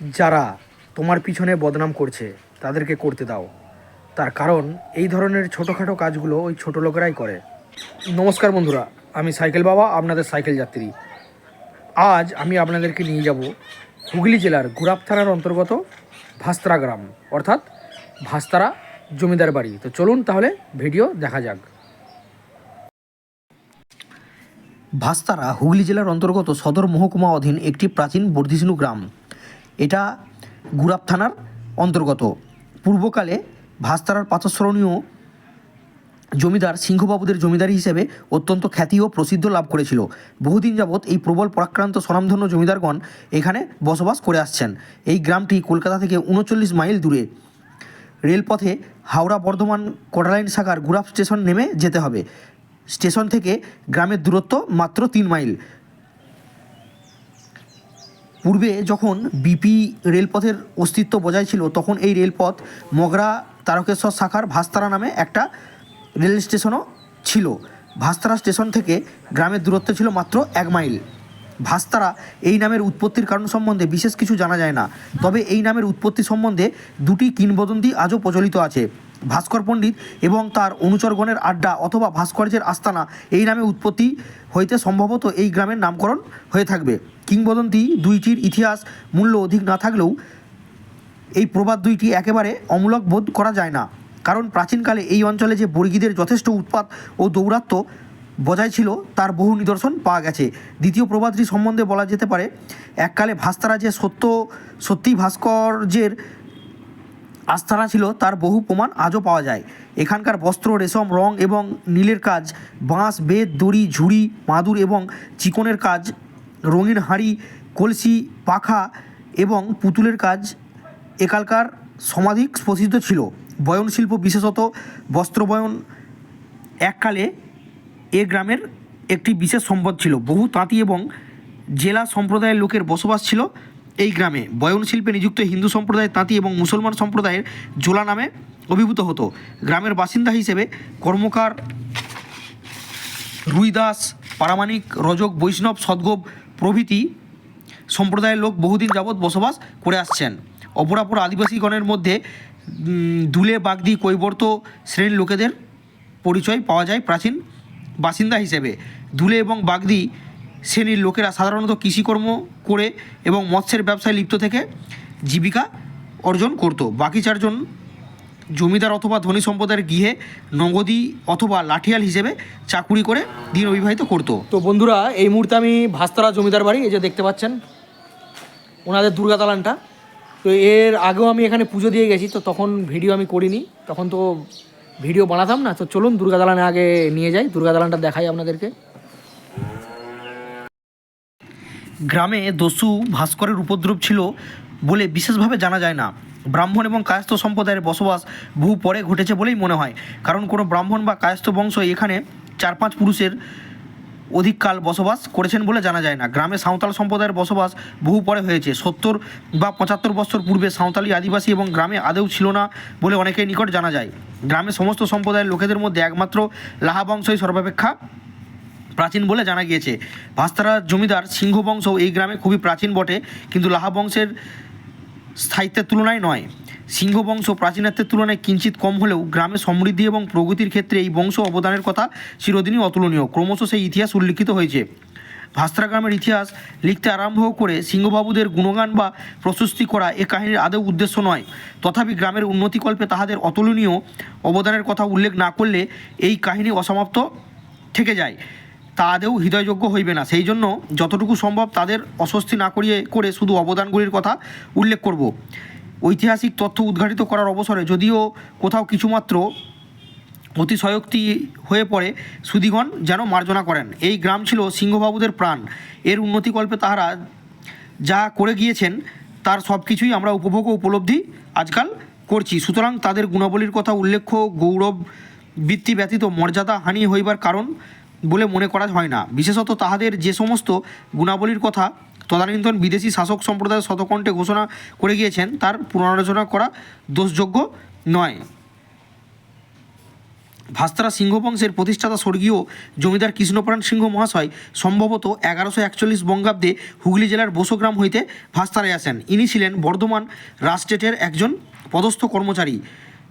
যারা তোমার পিছনে বদনাম করছে, তাদেরকে করতে দাও। তার কারণ, এই ধরনের ছোটোখাটো কাজগুলো ওই ছোটো লোকেরাই করে। নমস্কার বন্ধুরা, আমি সাইকেল বাবা, আপনাদের সাইকেল যাত্রী। আজ আমি আপনাদেরকে নিয়ে যাব হুগলি জেলার গুরাপ থানার অন্তর্গত ভাস্তারা গ্রাম, অর্থাৎ ভাস্তারা জমিদার বাড়ি। তো চলুন তাহলে ভিডিও দেখা যাক। ভাস্তারা হুগলি জেলার অন্তর্গত সদর মহকুমা অধীন একটি প্রাচীন বর্ধিষ্ণু গ্রাম। এটা গুরাপ থানার অন্তর্গত। পূর্বকালে ভাস্তারার পাথস্মরণীয় জমিদার সিংহবাবুদের জমিদারি হিসেবে অত্যন্ত খ্যাতি ও প্রসিদ্ধ লাভ করেছিল। বহুদিন যাবৎ এই প্রবল পরাক্রান্ত স্বনামধন্য জমিদারগণ এখানে বসবাস করে আসছেন। এই গ্রামটি কলকাতা থেকে উনচল্লিশ মাইল দূরে। রেলপথে হাওড়া বর্ধমান কটালাইন শাখার গুরাপ স্টেশন নেমে যেতে হবে। স্টেশন থেকে গ্রামের দূরত্ব মাত্র তিন মাইল। পূর্বে যখন বিপি রেলপথের অস্তিত্ব বজায় ছিল, তখন এই রেলপথ মগরা তারকেশ্বর শাখার ভাস্তারা নামে একটা রেল স্টেশনও ছিল। ভাস্তারা স্টেশন থেকে গ্রামের দূরত্ব ছিল মাত্র এক মাইল। ভাস্তারা এই নামের উৎপত্তির কারণ সম্বন্ধে বিশেষ কিছু জানা যায় না, তবে এই নামের উৎপত্তি সম্বন্ধে দুটি কিংবদন্তি আজও প্রচলিত আছে। ভাস্কর পণ্ডিত এবং তার অনুচরগণের আড্ডা অথবা ভাস্কর্যের আস্তানা এই নামে উৎপত্তি হইতে সম্ভবত এই গ্রামের নামকরণ হয়ে থাকবে। কিংবদন্তি দুইটির ইতিহাস মূল্য অধিক না থাকলেও এই প্রবাদ দুইটি একেবারে অমূলক বোধ করা যায় না। কারণ প্রাচীনকালে এই অঞ্চলে যে বর্গীদের যথেষ্ট উৎপাত ও দৌরাত্ম্য বজায় ছিল, তার বহু নিদর্শন পাওয়া গেছে। দ্বিতীয় প্রবাদটি সম্বন্ধে বলা যেতে পারে, এককালে ভাস্তারা যে সত্য, সত্যি ভাস্কর্যের আস্থানা ছিল, তার বহু প্রমাণ আজও পাওয়া যায়। এখানকার বস্ত্র, রেশম, রং এবং নীলের কাজ, বাঁশ, বেত, দড়ি, ঝুড়ি, মাদুর এবং চিকনের কাজ রঙিন হাঁড়ি, কলসি, পাখা এবং পুতুলের কাজ একালকার সমাধিক প্রসিদ্ধ ছিল। বয়ন শিল্প বিশেষত বস্ত্র বয়ন এককালে এ গ্রামের একটি বিশেষ সম্পদ ছিল। বহু তাঁতি এবং জেলা সম্প্রদায়ের লোকের বসবাস ছিল এই গ্রামে। বয়ন শিল্পে নিযুক্ত হিন্দু সম্প্রদায়ের তাঁতি এবং মুসলমান সম্প্রদায়ের জোলা নামে অভিভূত হতো। গ্রামের বাসিন্দা হিসেবে কর্মকার রুইদাস পারামানিক রজক, বৈষ্ণব, সদ্গোপ প্রভৃতি সম্প্রদায়ের লোক বহুদিন যাবৎ বসবাস করে আসছেন। অপরাপর আদিবাসীগণের মধ্যে দুলে, বাগদি, কৈবর্ত শ্রেণির লোকেদের পরিচয় পাওয়া যায় প্রাচীন বাসিন্দা হিসেবে। দুলে এবং বাগদি শ্রেণির লোকেরা সাধারণত কৃষিকর্ম করে এবং মৎস্যের ব্যবসায় লিপ্ত থেকে জীবিকা অর্জন করত। বাকি চারজন জমিদার অথবা ধনী সম্প্রদায়ের গৃহে নগদী অথবা লাঠিয়াল হিসেবে চাকুরি করে দিন অবিবাহিত করতো। তো বন্ধুরা এই মুহূর্তে আমি ভাস্তারা জমিদার বাড়ি এই যে দেখতে পাচ্ছেন ওনাদের দুর্গা দালানটা। তো এর আগেও আমি এখানে পুজো দিয়ে গেছি তো তখন ভিডিও আমি করিনি। তখন তো ভিডিও বানাতাম না তো চলুন দুর্গা দালানে আগে নিয়ে যাই দুর্গা দালানটা দেখাই আপনাদেরকে। গ্রামে দস্যু ভাস্করের উপদ্রব ছিল বলে বিশেষভাবে জানা যায় না। ব্রাহ্মণ এবং কায়স্থ সম্প্রদায়ের বসবাস বহু পরে ঘটেছে বলেই মনে হয়। কারণ কোনো ব্রাহ্মণ বা কায়স্থ বংশ এখানে চার পাঁচ পুরুষের অধিককাল বসবাস করেছেন বলে জানা যায় না। গ্রামে সাঁওতাল সম্প্রদায়ের বসবাস বহু পরে হয়েছে। সত্তর বা পঁচাত্তর বছর পূর্বে সাঁওতালি আদিবাসী এবং গ্রামে আদেও ছিল না বলে অনেকের নিকট জানা যায়। গ্রামে সমস্ত সম্প্রদায়ের লোকেদের মধ্যে একমাত্র লাহা বংশই সর্বাপেক্ষা প্রাচীন বলে জানা গিয়েছে। ভাস্তারা জমিদার সিংহ বংশ এই গ্রামে খুবই প্রাচীন বটে। কিন্তু লাহা বংশের স্থায়িত্বের তুলনায় নয়। সিংহ বংশ প্রাচীনত্বের তুলনায় কিঞ্চিত কম হলেও গ্রামে সমৃদ্ধি এবং প্রগতির ক্ষেত্রে এই বংশ অবদানের কথা চিরদিনই অতুলনীয়। ক্রমশ সেই ইতিহাস উল্লিখিত হয়েছে। ভাস্তারা গ্রামের ইতিহাস লিখতে আরম্ভ করে সিংহবাবুদের গুণগান বা প্রশস্তি করা এ কাহিনীর আদৌ উদ্দেশ্য নয়। তথাপি গ্রামের উন্নতিকল্পে তাহাদের অতুলনীয় অবদানের কথা উল্লেখ না করলে এই কাহিনী অসমাপ্ত থেকে যায়। তা আদেও হৃদয়যোগ্য হইবে না। সেই জন্য যতটুকু সম্ভব তাদের অস্বস্তি না করিয়ে করে শুধু অবদানগুলির কথা উল্লেখ করব। ঐতিহাসিক তথ্য উদ্ঘাটিত করার অবসরে যদিও কোথাও কিছুমাত্র অতিশয়োক্তি হয়ে পড়ে, সুদীগণ যেন মার্জনা করেন। এই গ্রাম ছিল সিংহবাবুদের প্রাণ। এর উন্নতিকল্পে তাহারা যা করে গিয়েছেন, তার সব কিছুই আমরা উপভোগ ও উপলব্ধি আজকাল করছি। সুতরাং তাদের গুণাবলীর কথা উল্লেখ্য, গৌরব, বৃত্তি ব্যতীত মর্যাদা হানি হইবার কারণ বলে মনে করা হয় না। বিশেষত তাহাদের যে সমস্ত গুণাবলীর কথা তদানীন্তন বিদেশি শাসক সম্প্রদায়ের শতকণ্ঠে ঘোষণা করে গিয়েছেন, তার পুনরালোচনা করা দোষযোগ্য নয়। ভাস্তারা সিংহ বংশের প্রতিষ্ঠাতা স্বর্গীয় জমিদার কৃষ্ণপ্রাণ সিংহ মহাশয় সম্ভবত এগারোশো একচল্লিশ বঙ্গাব্দে হুগলি জেলার বসগ্রাম হইতে ভাস্তারায় আসেন। ইনি ছিলেন বর্ধমান রাজস্টেটের একজন পদস্থ কর্মচারী।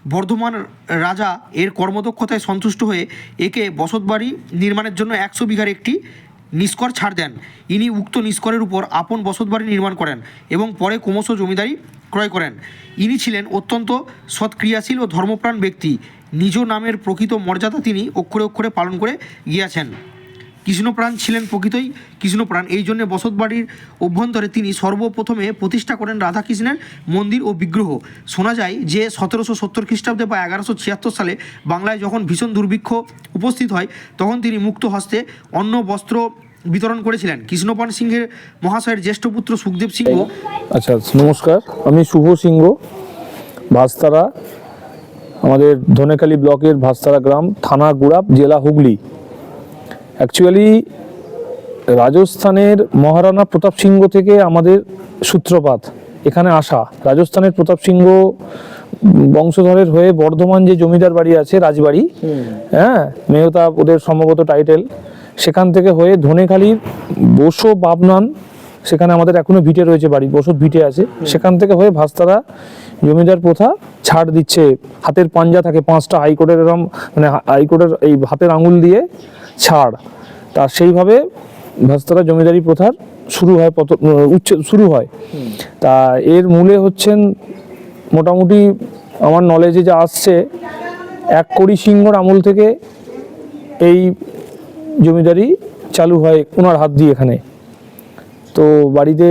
বর্ধমান রাজা এর কর্মদক্ষতায় সন্তুষ্ট হয়ে একে বসতবাড়ি নির্মাণের জন্য একশো বিঘার একটি নিষ্কর ছাড় দেন। ইনি উক্ত নিষ্করের উপর আপন বসতবাড়ি নির্মাণ করেন এবং পরে ক্রমশ জমিদারি ক্রয় করেন। ইনি ছিলেন অত্যন্ত সৎক্রিয়াশীল ও ধর্মপ্রাণ ব্যক্তি। নিজ নামের প্রকৃত মর্যাদা তিনি অক্ষরে অক্ষরে পালন করে গিয়েছেন। কৃষ্ণপ্রাণ ছিলেন প্রকৃতই কৃষ্ণপ্রাণ। এই জন্য বসতবাড়ির অভ্যন্তরে তিনি সর্বপ্রথমে প্রতিষ্ঠা করেন রাধাকৃষ্ণের মন্দির ও বিগ্রহ। শোনা যায় যে সতেরোশো সত্তর খ্রিস্টাব্দে বা এগারোশো ছিয়াত্তর সালে বাংলায় যখন ভীষণ দুর্ভিক্ষ উপস্থিত হয়, তখন তিনি মুক্ত হস্তে অন্ন, বস্ত্র বিতরণ করেছিলেন। কৃষ্ণপান সিংহের মহাশয়ের জ্যেষ্ঠ পুত্র সুখদেব সিংহ আচ্ছা নমস্কার। আমি শুভ সিংহ, ভাস্তারা, আমাদের ধনেখালি ব্লকের ভাস্তারা গ্রাম, থানা, গুড়াপ, জেলা হুগলি। অ্যাকচুয়ালি রাজস্থানের মহারানা প্রতাপ সিংহ থেকে আমাদের সূত্রপাত এখানে আসা। রাজস্থানের প্রতাপ সিংহ বংশধরের হয়ে বর্ধমান যে জমিদার বাড়ি আছে রাজবাড়ি হ্যাঁ মেহতা ওদের সম্ভবত টাইটেল সেখান থেকে হয়ে ধনেখালির বসো বাবনান সেখানে আমাদের এখনও ভিটে রয়েছে বাড়ি বসত ভিটে আছে সেখান থেকে হয়ে ভাস্তারা জমিদার প্রথা ছাড় দিচ্ছে। হাতের পাঞ্জা থাকে পাঁচটা হাইকোর্টের এরম মানে হাইকোর্টের এই হাতের আঙুল দিয়ে ছাড়। তা সেইভাবে ভাস্তারা জমিদারি প্রথার শুরু হয় পত উচ্ছে শুরু হয়। তা এর মূলে হচ্ছেন মোটামুটি আমার নলেজে যা আসছে এক কোটি সিংহর আমল থেকে এই জমিদারি চালু হয় ওনার হাত দিয়ে এখানে। তো বাড়িতে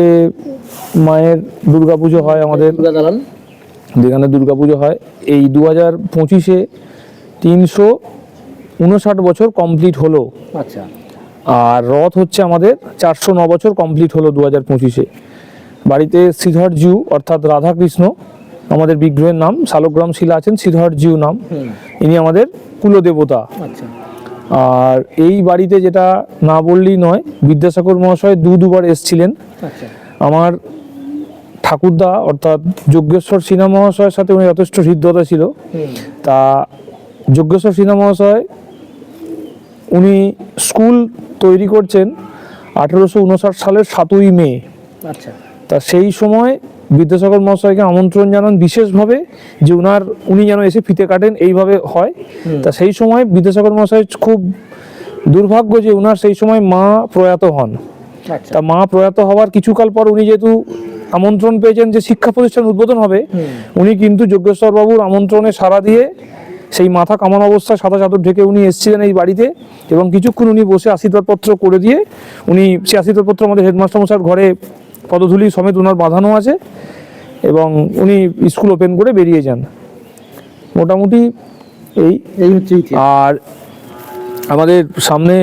মায়ের দুর্গাপুজো হয় আমাদের। যেখানে দুর্গাপুজো হয়। এই দু হাজার পঁচিশে তিনশো উনষাট বছর কমপ্লিট হলো। আচ্ছা। আর রথ হচ্ছে আমাদের চারশো ন বছর কমপ্লিট হলো দু হাজার পঁচিশে। বাড়িতে শ্রীধর জিউ অর্থাৎ রাধাকৃষ্ণ আমাদের বিগ্রহের নাম শালগ্রাম শিলা আছেন শ্রীধর জিউ নাম। ইনি আমাদের কুলদেবতা। আচ্ছা। আর এই বাড়িতে যেটা না বললেই নয় বিদ্যাসাগর মহাশয় দু দুবার এসছিলেন। আচ্ছা। আমার ঠাকুরদা অর্থাৎ যজ্ঞেশ্বর সিনহা মহাশয়ের সাথে উনি যথেষ্ট হৃদ্যতা ছিল। তা যজ্ঞেশ্বর সিনহা মহাশয় উনি স্কুল তৈরি করছেন আঠেরোশো উনষাট সালের সাতই মে। আচ্ছা। তা সেই সময় বিদ্যাসাগর মহাশয়কে আমন্ত্রণ জানান বিশেষভাবে যে উনার উনি যেন এসে ফিতে কাটেন এইভাবে হয়। তা সেই সময় বিদ্যাসাগর মহাশয় খুব দুর্ভাগ্য যে উনার সেই সময় মা প্রয়াত হন। আচ্ছা। তা মা প্রয়াত হওয়ার কিছুকাল পর উনি যেহেতু আমন্ত্রণ পেয়েছেন যে শিক্ষা প্রতিষ্ঠান উদ্বোধন হবে উনি কিন্তু যজ্ঞেশ্বর বাবুর আমন্ত্রণে সাড়া দিয়ে সেই মাথা কামান অবস্থায় সাদা চাদর ঢেকে উনি এসেছিলেন এই বাড়িতে এবং কিছুক্ষণ উনি বসে আশীর্বাদপত্র করে দিয়ে উনি সে আশীর্বাদপত্র আমাদের হেডমাস্টার মশার ঘরে পদধূলি সমেত ওনার বাঁধানো আছে এবং উনি স্কুল ওপেন করে বেরিয়ে যান। মোটামুটি এই এই হচ্ছে আর আমাদের সামনে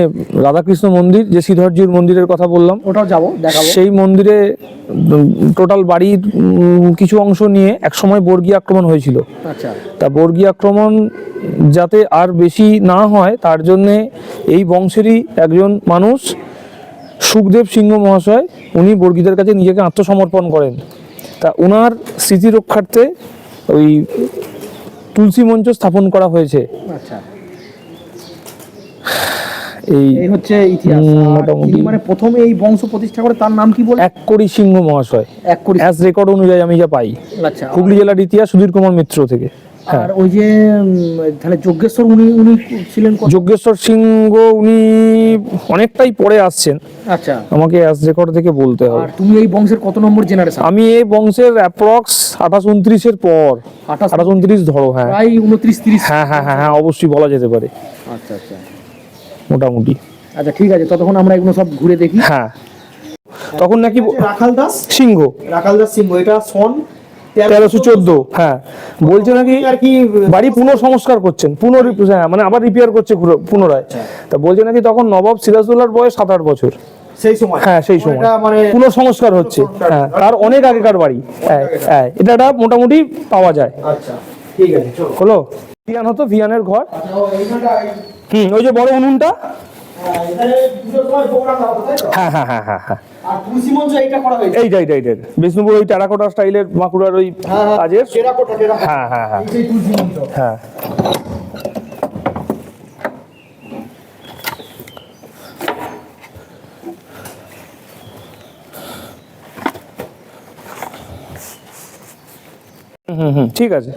রাধাকৃষ্ণ মন্দির যে শ্রীধরজির মন্দিরের কথা বললাম ওটাও যাব সেই মন্দিরে টোটাল বাড়ির কিছু অংশ নিয়ে একসময় বর্গী আক্রমণ হয়েছিল। আচ্ছা। তা বর্গী আক্রমণ যাতে আর বেশি না হয় তার জন্যে এই বংশেরই একজন মানুষ সুখদেব সিংহ মহাশয় উনি বর্গীদের কাছে নিজেকে আত্মসমর্পণ করেন। তা ওনার স্মৃতি রক্ষার্থে ওই তুলসী মঞ্চ স্থাপন করা হয়েছে। আচ্ছা। এই হচ্ছে ইতিহাস। মোটামুটি। মানে প্রথমে এই বংশ প্রতিষ্ঠা করে তার নাম কি বলে? এক কোটি সিংহ মহাশয়। এক কোটি অ্যাজ রেকর্ড অনুযায়ী আমি যা পাই। আচ্ছা। হুগলি জেলার ইতিহাস সুধীর কুমার মিত্র থেকে। হ্যাঁ। আর ওই যে তাহলে যজ্ঞেশ্বর উনি উনি ছিলেন যজ্ঞেশ্বর সিংহ উনি অনেকটাই পরে আসছেন। আচ্ছা। আমাকে অ্যাজ রেকর্ড থেকে বলতে হবে। আর তুমি এই বংশের কত নম্বর জেনারেশন আমি এই বংশের অ্যাপ্রক্স আঠাশ উনত্রিশের পর। আঠাশ উনত্রিশ ধরো হ্যাঁ। প্রায় উনত্রিশ তিরিশ। হ্যাঁ হ্যাঁ হ্যাঁ হ্যাঁ অবশ্যই বলা যেতে পারে। আচ্ছা আচ্ছা। মোটামুটি। আচ্ছা ঠিক আছে ততক্ষণ আমরা এগুলো সব ঘুরে দেখি। হ্যাঁ। তখন নাকি রাখাল দাস? সিংহ। রাখাল দাস সিংহ এটা সন তেরোশো চোদ্দ হ্যাঁ। বলছে নাকি আর কি বাড়ি পুনঃসংস্কার করছেন পুনর হ্যাঁ মানে আবার রিপেয়ার করছে পুনরায়। তা বলছে নাকি তখন নবাব সিরাজদৌল্লার বয়স সাত আট বছর। সেই সময়? হ্যাঁ সেই সময়। এটা মানে পুনঃসংস্কার হচ্ছে। হ্যাঁ তার অনেক আগেকার বাড়ি। হ্যাঁ হ্যাঁ এটা মোটামুটি পাওয়া যায়। আচ্ছা ঠিক আছে হলো? ভিয়ান হতো ভিয়ানের ঘর। হুম ওই যে বড় উনুনটা? হ্যাঁ হ্যাঁ হ্যাঁ হ্যাঁ হ্যাঁ। বিষ্ণুপুর ওই স্টাইলের বাঁকুড়ার ওই কাজের? হ্যাঁ হ্যাঁ হ্যাঁ। হ্যাঁ। হুম হুম। ঠিক আছে।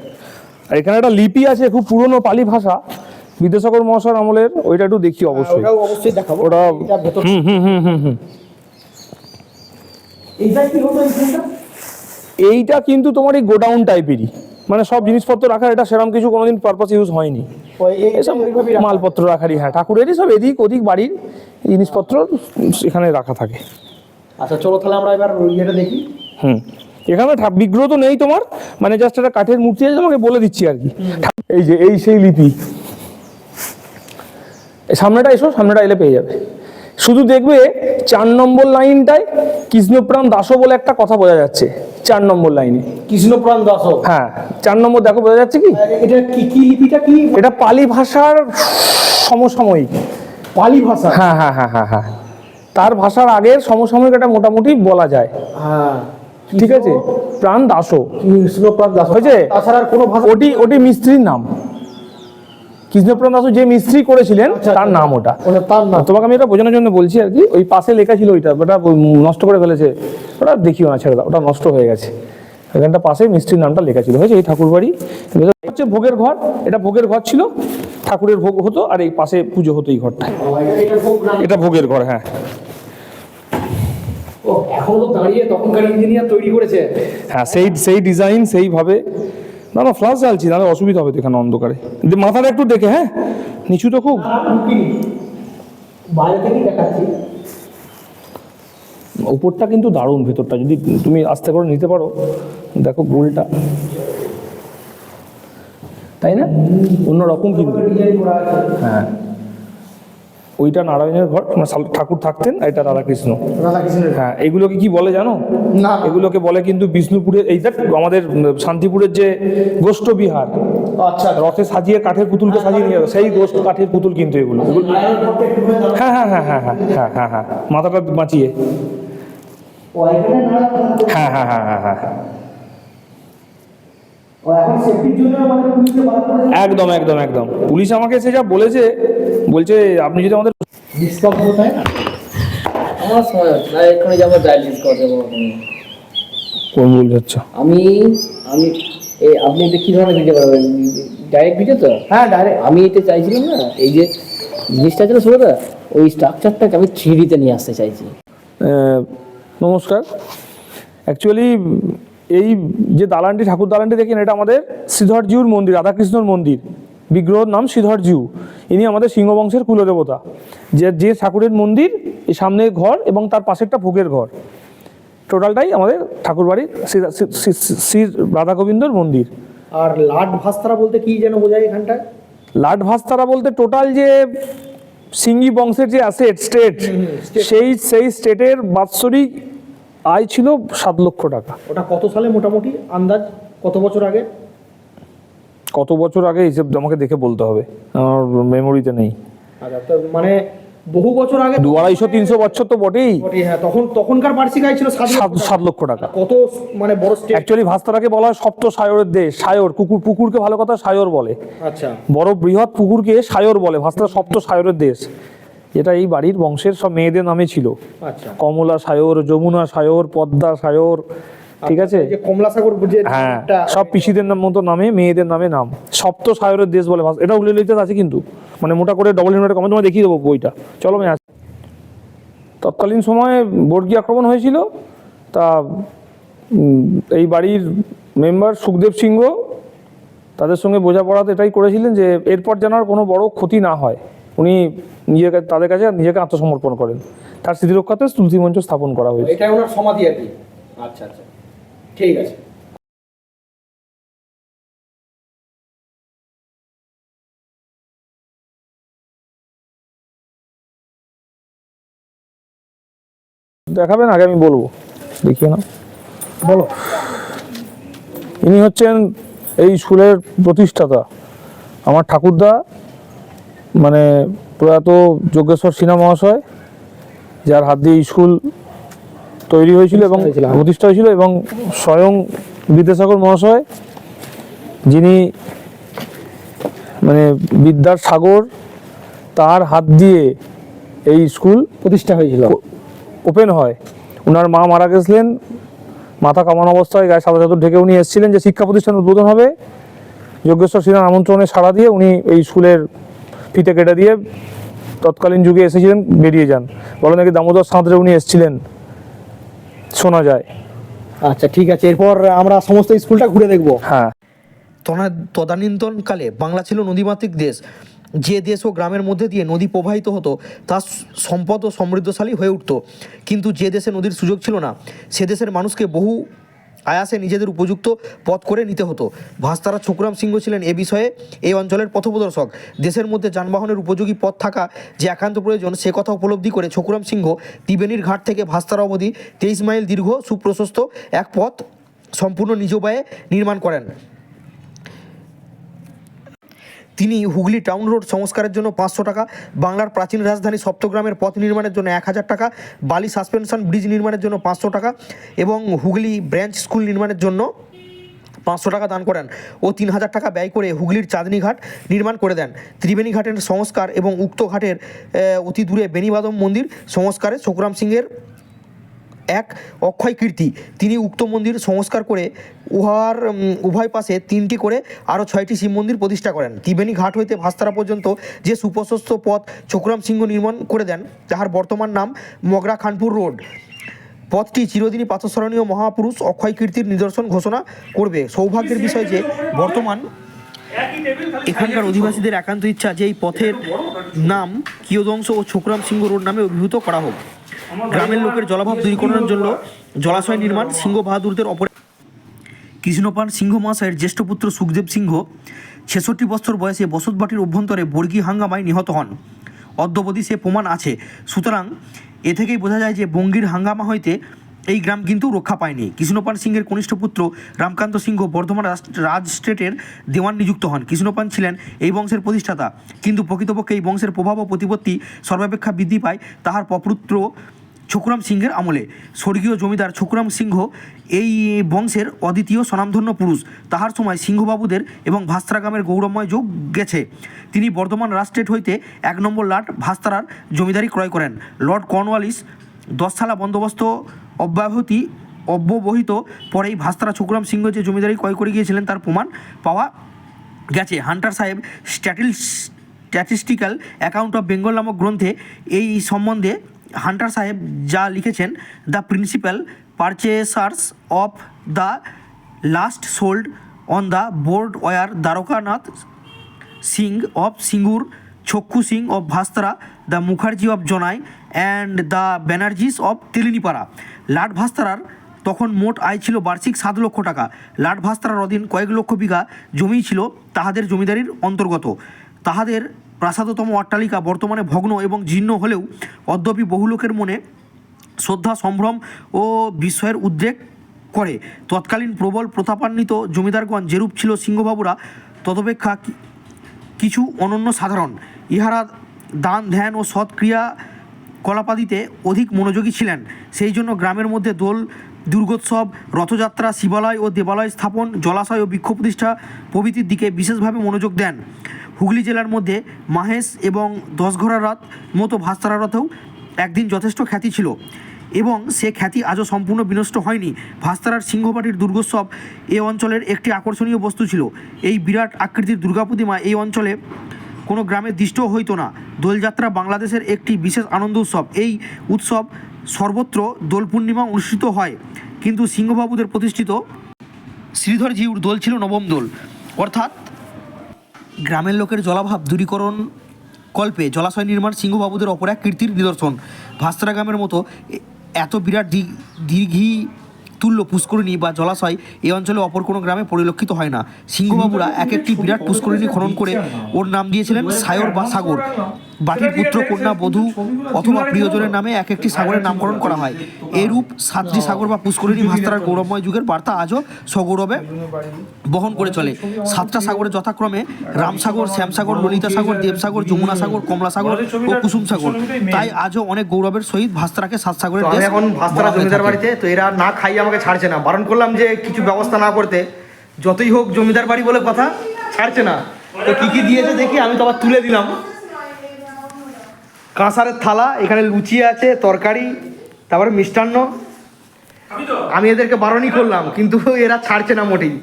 আর এখানে একটা লিপি আছে, খুব পুরনো পালি ভাষা। বিদ্যাসাগর মহাশয় আমলের ওইটা একটু দেখি অবশ্যই। ওটাও অবশ্যই দেখাবো। ওটা হুম হুম হুম হুম হুম। এইটা কিন্তু তোমার এই গোডাউন টাইপেরই। মানে সব জিনিসপত্র রাখার এটা সেরকম কিছু কোনোদিন পারপাস ইউজ হয়নি। এসব মালপত্র রাখারই হ্যাঁ ঠাকুরেরই সব এদিক ওদিক বাড়ির জিনিসপত্র এখানে রাখা থাকে। আচ্ছা চলো তাহলে আমরা এবার ইয়েটা দেখি। হুম। এখানে বিগ্রহ তো নেই তোমার মানে জাস্ট একটা কাঠের মূর্তি আছে তোমাকে বলে দিচ্ছি আর কি। এই যে এই সেই লিপি। সামনেটা এসো সামনেটা এলে পেয়ে যাবে। শুধু দেখবে চার নম্বর লাইনটায় কৃষ্ণপ্রাণ দাসও বলে একটা কথা বোঝা যাচ্ছে চার নম্বর লাইনে। কৃষ্ণপ্রাণ দাস হ্যাঁ চার নম্বর দেখো বোঝা যাচ্ছে কি? এটা কি কি লিপিটা কি? এটা পালি ভাষার সমসাময়িক। পালি ভাষা? হ্যাঁ হ্যাঁ হ্যাঁ হ্যাঁ হ্যাঁ। তার ভাষার আগের সমসাময়িক এটা মোটামুটি বলা যায়। হ্যাঁ। ঠিক আছে? প্রাণ দাসও। কৃষ্ণপ্রাণ দাস হয়েছে? তাছাড়া আর কোনো ভাষা ওটি ওটি মিস্ত্রির নাম। কৃষ্ণপ্রাণ দাসও যে মিস্ত্রি করেছিলেন আচ্ছা, তার। নাম ওটা। তার নাম। তোমাকে আমি এটা বোঝানোর জন্য বলছি আর কি ওই পাশে লেখা ছিল ওইটা ওটা নষ্ট করে ফেলেছে। ওটা দেখিও না ছেড়ে দাও ওটা নষ্ট হয়ে গেছে। এখানটা পাশে মিস্ত্রির নামটা লেখা ছিল হয়েছে এই ঠাকুর বাড়ি হচ্ছে ভোগের ঘর এটা ভোগের ঘর ছিল ঠাকুরের ভোগ হতো আর এই পাশে পুজো হতো এই ঘরটা। এটা ভোগের ঘর হ্যাঁ। এখন তো দাঁড়িয়ে তখনকার ইঞ্জিনিয়ার তৈরি করেছে। হ্যাঁ সেই সেই ডিজাইন সেইভাবে না না ফ্লাশ জ্বালছি, নাহলে অসুবিধা হবে তো এখানে অন্ধকারে। মাথাটা একটু দেখে হ্যাঁ? নিচু তো খুব। উপরটা কিন্তু দারুণ, ভেতরটা যদি তুমি আস্তে করে নিতে পারো। দেখো গোলটা। তাই না? অন্যরকম কিন্তু। হ্যাঁ। ওইটা নারায়ণের ঘর মানে ঠাকুর থাকতেন এটা রাধাকৃষ্ণ হ্যাঁ এগুলোকে কি বলে জানো না এগুলোকে বলে কিন্তু বিষ্ণুপুরের এই দেখ আমাদের শান্তিপুরের যে গোষ্ঠ বিহার আচ্ছা রথে সাজিয়ে কাঠের পুতুলকে সাজিয়ে নিয়ে সেই গোষ্ঠ কাঠের পুতুল কিন্তু এগুলো হ্যাঁ হ্যাঁ হ্যাঁ হ্যাঁ হ্যাঁ হ্যাঁ হ্যাঁ মাথাটা বাঁচিয়ে হ্যাঁ হ্যাঁ হ্যাঁ হ্যাঁ হ্যাঁ একদম একদম একদম। পুলিশ আমাকে এসে যা বলেছে বলছে আপনি যদি আমাদের ডিসকাউন্ট কোথায় আমার সময় হচ্ছে না এক্ষুনি যাব ডায়ালিসিস করতে পারব কোন ভুল যাচ্ছ আমি আমি এই আপনি এটা কি ধরনের ভিডিও করবেন ডাইরেক্ট ভিডিও তো? হ্যাঁ ডাইরেক্ট আমি এটা চাইছিলাম না এই যে জিনিসটা ছিল ওই স্ট্রাকচারটাকে আমি থ্রিডিতে নিয়ে আসতে চাইছি। নমস্কার। অ্যাকচুয়ালি এই যে দালানটি ঠাকুর দালানটি দেখেন এটা আমাদের শ্রীধরজিউর মন্দির রাধাকৃষ্ণর মন্দির। বিগ্রহর নাম শ্রীধরজিউ ইনি আমাদের সিংহবংশের কুলদেবতা। যে যে ঠাকুরের মন্দির এই সামনে ঘর এবং তার পাশে একটা ভোগের ঘর। টোটালটাই আমাদের ঠাকুরবাড়ির শ্রী রাধা গোবিন্দর মন্দির। আর লাট ভাস্তারা বলতে কি যেন বোঝায় এখানটায় লাট ভাস্তারা বলতে টোটাল যে সিঙ্গি বংশের যে অ্যাসেট স্টেট। সেই সেই স্টেটের বাৎসরিক আয় ছিল সাত লক্ষ টাকা। ওটা কত সালে মোটামুটি আন্দাজ? কত বছর আগে? কত বছর আগে হিসেব আমাকে দেখে বলতে হবে। আমার মেমোরিতে নেই। আচ্ছা মানে বহু বছর আগে দু আড়াইশো তিনশো বছর তো বটেই। হ্যাঁ তখন তখনকার বার্ষিক আয় ছিল সাত লক্ষ টাকা। কত মানে বড় অ্যাকচুয়ালি ভাস্তারাকে বলা হয় সপ্ত সায়রের দেশ সায়র। কুকুর পুকুরকে ভালো কথা সায়র বলে। আচ্ছা। বড় বৃহৎ পুকুরকে সায়র বলে ভাস্তারা সপ্ত সায়রের দেশ। যেটা এই বাড়ির বংশের সব মেয়েদের নামে ছিল। আচ্ছা। কমলা সায়র যমুনা সায়র পদ্মা সায়র ঠিক আছে? কমলা সাগর হ্যাঁ সব পিসিদের নাম মতো নামে মেয়েদের নামে নাম। সপ্ত সায়রের দেশ বলে এটা উল্লেখিত আছে কিন্তু। মানে মোটা করে ডবল ইউনিটের কমে তোমায় দেখিয়ে দেবো বইটা। চলো মেয়ে আসি তৎকালীন সময়ে বর্গী আক্রমণ হয়েছিল। তা এই বাড়ির মেম্বার সুখদেব সিংহ তাদের সঙ্গে বোঝাপড়াতে এটাই করেছিলেন যে এরপর যেন আর কোনো বড় ক্ষতি না হয়। উনি নিজেকে তাদের কাছে নিজেকে আত্মসমর্পণ করেন। তার স্মৃতিরক্ষাতে তুলসী মঞ্চ স্থাপন করা হয়েছে। এটাই ওনার সমাধি আর কি। আচ্ছা আচ্ছা। ঠিক আছে। দেখাবেন? আগে আমি বলব। দেখিয়ে না বলো। ইনি হচ্ছেন এই স্কুলের প্রতিষ্ঠাতা। আমার ঠাকুরদা মানে প্রয়াত যজ্ঞেশ্বর সিনহা মহাশয় যার হাত দিয়ে স্কুল তৈরি হয়েছিল এবং। প্রতিষ্ঠা হয়েছিল। এবং স্বয়ং বিদ্যাসাগর মহাশয় যিনি মানে বিদ্যার সাগর তার হাত দিয়ে এই স্কুল প্রতিষ্ঠা হয়েছিল। ওপেন হয়। ওনার মা মারা গেছিলেন মাথা কামানো অবস্থায় গায়ে সাদা চাদর ঢেকে উনি এসেছিলেন যে শিক্ষা প্রতিষ্ঠান উদ্বোধন হবে। যজ্ঞেশ্বর সিনহার আমন্ত্রণে সাড়া দিয়ে উনি এই স্কুলের ফিতে কেটে দিয়ে তৎকালীন যুগে এসেছিলেন বেরিয়ে যান। বলে নাকি দামোদর সাঁতরে উনি এসেছিলেন? শোনা যায়। আচ্ছা ঠিক আছে এরপর আমরা সমস্ত স্কুলটা ঘুরে দেখব। হ্যাঁ। তনা- তদানীন্তনকালে বাংলা ছিল নদীমাতৃক দেশ। যে দেশ ও গ্রামের মধ্যে দিয়ে নদী প্রবাহিত হতো তা সম্পদ ও সমৃদ্ধশালী হয়ে উঠত। কিন্তু যে দেশে নদীর সুযোগ ছিল না সে দেশের মানুষকে বহু আয়াসে নিজেদের উপযুক্ত পথ করে নিতে হতো। ভাস্তারা ছোকরাম সিংহ ছিলেন এ বিষয়ে এই অঞ্চলের পথপ্রদর্শক। দেশের মধ্যে যানবাহনের উপযোগী পথ থাকা যে একান্ত প্রয়োজন, সে কথা উপলব্ধি করে ছোকরাম সিংহ ত্রিবেণীর ঘাট থেকে ভাস্তারা অবধি তেইশ মাইল দীর্ঘ, সুপ্রশস্ত এক পথ সম্পূর্ণ নিজ ব্যয়ে নির্মাণ করেন। তিনি হুগলি টাউন রোড সংস্কারের জন্য পাঁচশো টাকা, বাংলার প্রাচীন রাজধানী সপ্তগ্রামের পথ নির্মাণের জন্য এক হাজার টাকা, বালি সাসপেনশন ব্রিজ নির্মাণের জন্য পাঁচশো টাকা এবং হুগলি ব্রাঞ্চ স্কুল নির্মাণের জন্য পাঁচশো টাকা দান করেন ও তিন হাজার টাকা ব্যয় করে হুগলির চাঁদনি ঘাট নির্মাণ করে দেন। ত্রিবেণী ঘাটের সংস্কার এবং উক্ত ঘাটের অতি দূরে বেনিবাদম মন্দির সংস্কারে ছোকরাম সিংয়ের এক অক্ষয় কীর্তি। তিনি উক্ত মন্দির সংস্কার করে উহার উভয় পাশে তিনটি করে আরও ছয়টি শিব মন্দির প্রতিষ্ঠা করেন। ত্রিবেণী ঘাট হইতে ভাস্তারা পর্যন্ত যে সুপ্রশস্ত পথ চক্রাম সিংহ নির্মাণ করে দেন তাহার বর্তমান নাম মগরা খানপুর রোড। পথটি চিরদিনই পাথস্মরণীয় মহাপুরুষ অক্ষয় কীর্তির নিদর্শন ঘোষণা করবে। সৌভাগ্যের বিষয় যে বর্তমান এখানকার অধিবাসীদের একান্ত ইচ্ছা যে এই পথের নাম কিয়দংশ ও ছোকরাম সিংহ রোড নামে অভিভূত করা হোক। গ্রামের লোকের জলাভাব দূরীকরণের জন্য জলাশয় নির্মাণ সিংহ বাহাদুরদের অপরে কৃষ্ণপান সিংহ মহাশয়ের জ্যেষ্ঠ পুত্র সুখদেব সিংহ ছেষট্টি বছর বয়সে বসতবাটির অভ্যন্তরে বর্গী হাঙ্গামায় নিহত হন। অদ্যবধি সে প্রমাণ আছে। সুতরাং এ থেকেই বোঝা যায় যে বঙ্গীর হাঙ্গামা হইতে এই গ্রাম কিন্তু রক্ষা পায়নি। কৃষ্ণপান সিংহের কনিষ্ঠ পুত্র রামকান্ত সিংহ বর্ধমান রাজ- স্টেটের দেওয়ান নিযুক্ত হন। কৃষ্ণপান ছিলেন এই বংশের প্রতিষ্ঠাতা। কিন্তু প্রকৃতপক্ষে এই বংশের প্রভাব ও প্রতিপত্তি সর্বাপেক্ষা বৃদ্ধি পায় তাহার পপুত্র ছকুরাম সিংহের আমলে। স্বর্গীয় জমিদার ছকুরাম সিংহ এই বংশের অদ্বিতীয় স্বনামধন্য পুরুষ। তাহার সময় সিংহবাবুদের এবং ভাস্তারা গ্রামের গৌরবময় যোগ গেছে। তিনি বর্ধমান রাষ্ট্রেট হইতে এক নম্বর লাট ভাস্তারার জমিদারি ক্রয় করেন। লর্ড কর্নওয়ালিস দশসালা বন্দোবস্ত অব্যাহতি অব্যবহিত পরেই ভাস্তারা ছকুরাম সিংহ যে জমিদারি ক্রয় করে গিয়েছিলেন তার প্রমাণ পাওয়া গেছে। হান্টার সাহেব স্ট্যাটিল স্ট্যাটিস্টিক্যাল অ্যাকাউন্ট অফ বেঙ্গল নামক গ্রন্থে এই সম্বন্ধে হান্টার সাহেব যা লিখেছেন the principal purchasers of the last sold on the board were Dwarkanath Singh of Singur Chhakku Singh of Bhastara the Mukherjee of Janai and the Banerjees of Telinipara লাট ভাস্তারার তখন মোট আয় ছিল বার্ষিক সাত লক্ষ টাকা। লাট ভাস্তারার অধীন কয়েক লক্ষ বিঘা জমি ছিল তাহাদের জমিদারির অন্তর্গত। তাহাদের প্রাসাদতম অট্টালিকা বর্তমানে ভগ্ন এবং জীর্ণ হলেও অদ্যপি বহু লোকের মনে শ্রদ্ধা, সম্ভ্রম ও বিস্ময়ের উদ্রেক করে। তৎকালীন প্রবল প্রতাপান্বিত জমিদারগণ যেরূপ ছিল সিংহবাবুরা, তদপেক্ষা কিছু অনন্য সাধারণ। ইহারা দান, ধ্যান ও সৎক্রিয়া কলাপাদিতে অধিক মনোযোগী ছিলেন। সেই জন্য গ্রামের মধ্যে দোল দুর্গোৎসব, রথযাত্রা, শিবালয় ও দেবালয় স্থাপন, জলাশয় ও বৃক্ষ প্রতিষ্ঠা প্রভৃতির দিকে বিশেষভাবে মনোযোগ দেন। হুগলি জেলার মধ্যে মাহেশ এবং দশঘরা রাত মতো ভাস্তারা রথেও একদিন যথেষ্ট খ্যাতি ছিল এবং সে খ্যাতি আজও সম্পূর্ণ বিনষ্ট হয়নি। ভাস্তারার সিংহপাটির দুর্গোৎসব এ অঞ্চলের একটি আকর্ষণীয় বস্তু ছিল। এই বিরাট আকৃতির দুর্গা প্রতিমা এই অঞ্চলে কোনো গ্রামে দৃষ্ট হইতো না। দোলযাত্রা বাংলাদেশের একটি বিশেষ আনন্দ উৎসব। এই উৎসব সর্বত্র দোল পূর্ণিমা অনুষ্ঠিত হয়। কিন্তু সিংহবাবুদের প্রতিষ্ঠিত শ্রীধর জিউর দোল ছিল নবম দোল। অর্থাৎ গ্রামের লোকের জলাভাব, দূরীকরণ কল্পে জলাশয় নির্মাণ সিংহবাবুদের অপর এক কীর্তির নিদর্শন। ভাস্তারা গ্রামের মতো এত বিরাট দীর্ঘি তুল্য পুষ্করিণী বা জলাশয় এই অঞ্চলে অপর কোনো গ্রামে পরিলক্ষিত হয় না। সিংহবাবুরা এক একটি বিরাট পুষ্করিণী খনন করে ওর নাম দিয়েছিলেন সায়র বা সাগর। বাটির পুত্র কন্যা বধূ অথবা প্রিয়জনের নামে এক একটি সাগরের নামকরণ করা হয়। এরূপ সাতটি সাগর বা পুষ্করিণী ভাস্তারার গৌরবময় যুগের বার্তা আজও সগৌরবে বহন করে চলে। সাতটা সাগরে যথাক্রমে রামসাগর শ্যামসাগর ললিতা সাগর দেবসাগর যমুনা সাগর কমলা সাগর ও কুসুম সাগর। তাই আজও অনেক গৌরবের সহিত ভাস্তারাকে সাত সাগরের এখন ভাস্তারা জমিদার বাড়িতে তো এরা না খাইয়ে আমাকে ছাড়ছে না। বারণ করলাম যে কিছু ব্যবস্থা না করতে যতই হোক জমিদার বাড়ি বলে কথা ছাড়ছে না। তো কি কি দিয়েছে দেখি আমি তো আবার তুলে দিলাম। কাঁসারের থালা, এখানে লুচি আছে, তরকারি, তারপরে মিষ্টান্ন। আমি এদেরকে বারণই করলাম, কিন্তু এরা ছাড়ছে না মোটেই।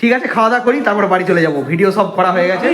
ঠিক আছে, খাওয়া দাওয়া করি, তারপরে বাড়ি চলে যাব। ভিডিও সব করা হয়ে গেছে।